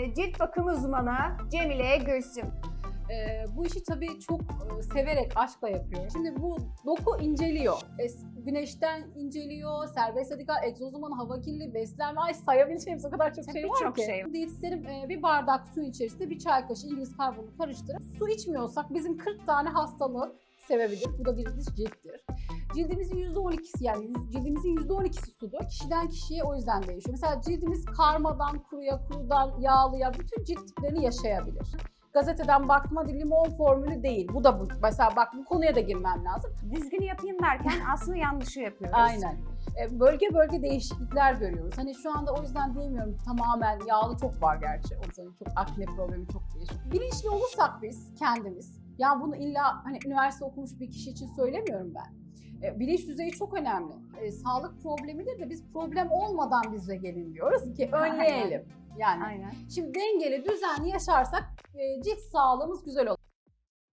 E, Cilt bakım uzmanı Cemile Gülsüm. Ee, bu işi tabii çok e, severek, aşkla yapıyorum. Şimdi bu doku inceliyor. Es- güneşten inceliyor, serbest radikal, egzozuman, hava kirli, beslenme, ay sayabileceğimiz o kadar çok Tabii şey var çok ki. şey. Diyetisyenim e, bir bardak suyun içerisinde bir çay kaşığı İngiliz karbonu karıştırıp su içmiyorsak bizim 40 tane hastalığı sevebilir. Bu da birincisi cilttir. Cildimizin %12'si yani cildimizin %12'si sudur. Kişiden kişiye o yüzden değişiyor. Mesela cildimiz karmadan kuruya, kurudan yağlıya bütün cilt tiplerini yaşayabilir. Gazeteden bakma limon formülü değil. Bu da bu. Mesela bak bu konuya da girmem lazım. Düzgün yapayım derken aslında yanlışı yapıyoruz. Aynen. E, Bölge bölge değişiklikler görüyoruz. Hani şu anda o yüzden diyemiyorum tamamen yağlı çok var gerçi. O yüzden çok akne problemi çok değişik. Bilinçli olursak biz kendimiz, ya bunu illa hani üniversite okumuş bir kişi için söylemiyorum ben. E, bilinç düzeyi çok önemli. E, sağlık problemidir de biz problem olmadan bize gelin diyoruz ki önleyelim. Yani Aynen. şimdi dengeli, düzenli yaşarsak e, cilt sağlığımız güzel olur.